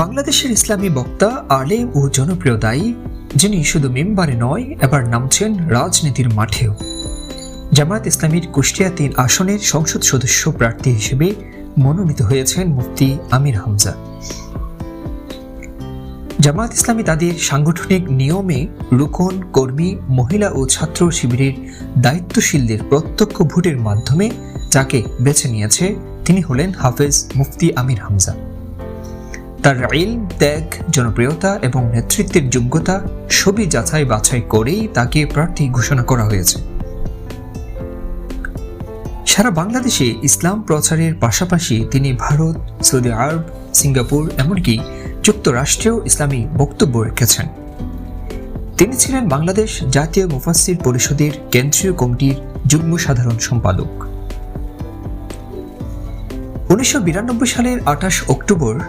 বাংলাদেশের ইসলামী বক্তা আলেম ও জনপ্রিয় দায়ী, যিনি শুধু মেম্বারে নয়, এবার নামছেন রাজনীতির মাঠেও। জামায়াত ইসলামীর কুষ্টিয়া তিন আসনের সংসদ সদস্য প্রার্থী হিসেবে মনোনীত হয়েছেন মুফতি আমির হামজা। জামায়াত ইসলামী তাদের সাংগঠনিক নিয়মে রুকন, কর্মী, মহিলা ও ছাত্র শিবিরের দায়িত্বশীলদের প্রত্যক্ষ ভোটের মাধ্যমে যাকে বেছে নিয়েছে, তিনি হলেন হাফেজ মুফতি আমির হামজা। তার ইল ত্যাগ, জনপ্রিয়তা এবং নেতৃত্বের যোগ্যতা সবই যাচাই বাছাই করেই তাকে প্রার্থী ঘোষণা করা হয়েছে। সারা বাংলাদেশে ইসলাম প্রচারের পাশাপাশি তিনি ভারত, সৌদি আরব, সিঙ্গাপুর এমনকি যুক্তরাষ্ট্রেও ইসলামী বক্তব্য রেখেছেন। তিনি ছিলেন বাংলাদেশ জাতীয় মুফাসির পরিষদের কেন্দ্রীয় কমিটির যুগ্ম সাধারণ সম্পাদক। উনিশশো বিরানব্বই সালের আঠাশ অক্টোবর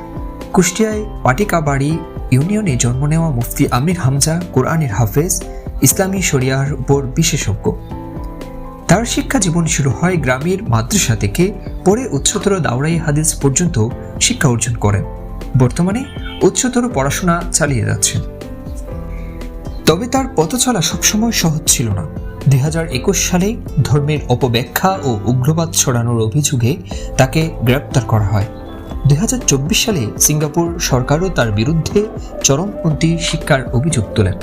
কুষ্টিয়ায় পাটিকাবাড়ি ইউনিয়নে জন্ম নেওয়া মুফতি আমির হামজা কোরআনের হাফেজ, ইসলামী শরিয়ার উপর বিশেষজ্ঞ। তার শিক্ষা জীবন শুরু হয় গ্রামের মাদ্রাসা থেকে, পরে উচ্চতর দাওরাই হাদিস পর্যন্ত শিক্ষা অর্জন করেন। বর্তমানে উচ্চতর পড়াশোনা চালিয়ে যাচ্ছেন। তবে তার পথ চলা সবসময় সহজ ছিল না। দু হাজার একুশ সালে ধর্মের অপব্যাখ্যা ও উগ্রবাদ ছড়ানোর অভিযোগে তাকে গ্রেপ্তার করা হয়। দুই হাজার চব্বিশ সালে সিঙ্গাপুর সরকারও তার বিরুদ্ধে চরমপন্থী শিক্ষার অভিযোগ তোলেন।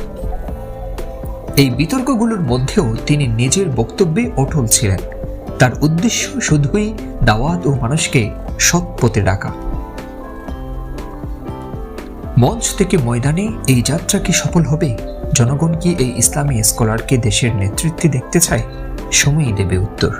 এই বিতর্কগুলোর মধ্যেও তিনি নিজের বক্তব্যে অটল ছিলেন। তার উদ্দেশ্য শুধুই দাওয়াত ও মানুষকে সৎ পথে ডাকা। মঞ্চ থেকে ময়দানে এই যাত্রা কি সফল হবে? জনগণ কি এই ইসলামী স্কলারকে দেশের নেতৃত্বে দেখতে চায়? সময়ই দেবে উত্তর।